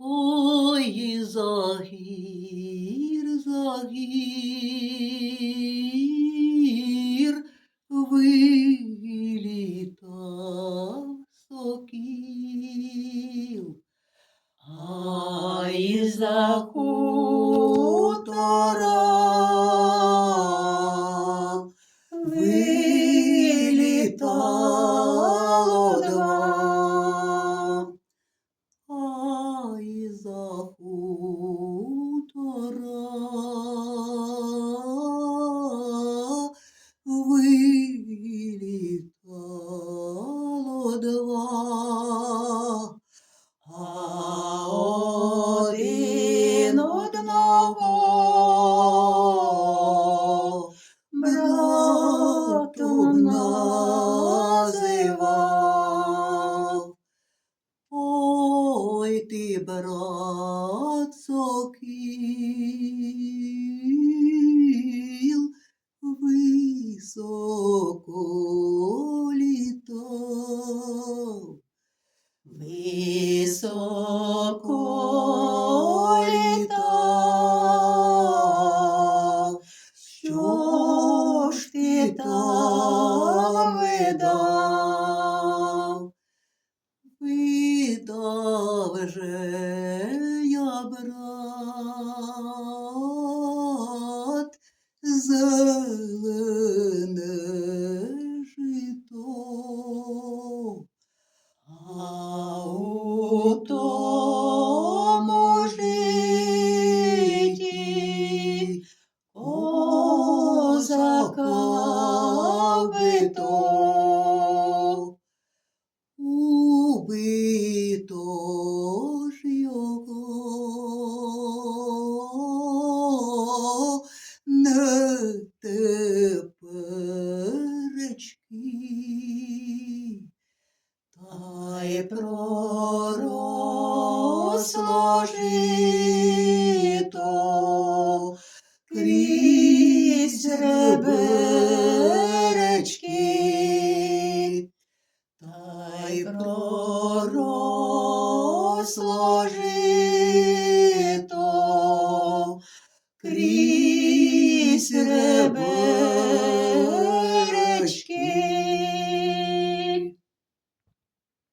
Ой, загір, загір, вилітав сокіл. Ай, за хутора вилітало два. Сокіл, високо літав. Високо літав, що ж ти там зелене жито. А у тому житті козака вбито. Убито теперечки, та й проросло жито крізь реберечки, та й проросло жито крізь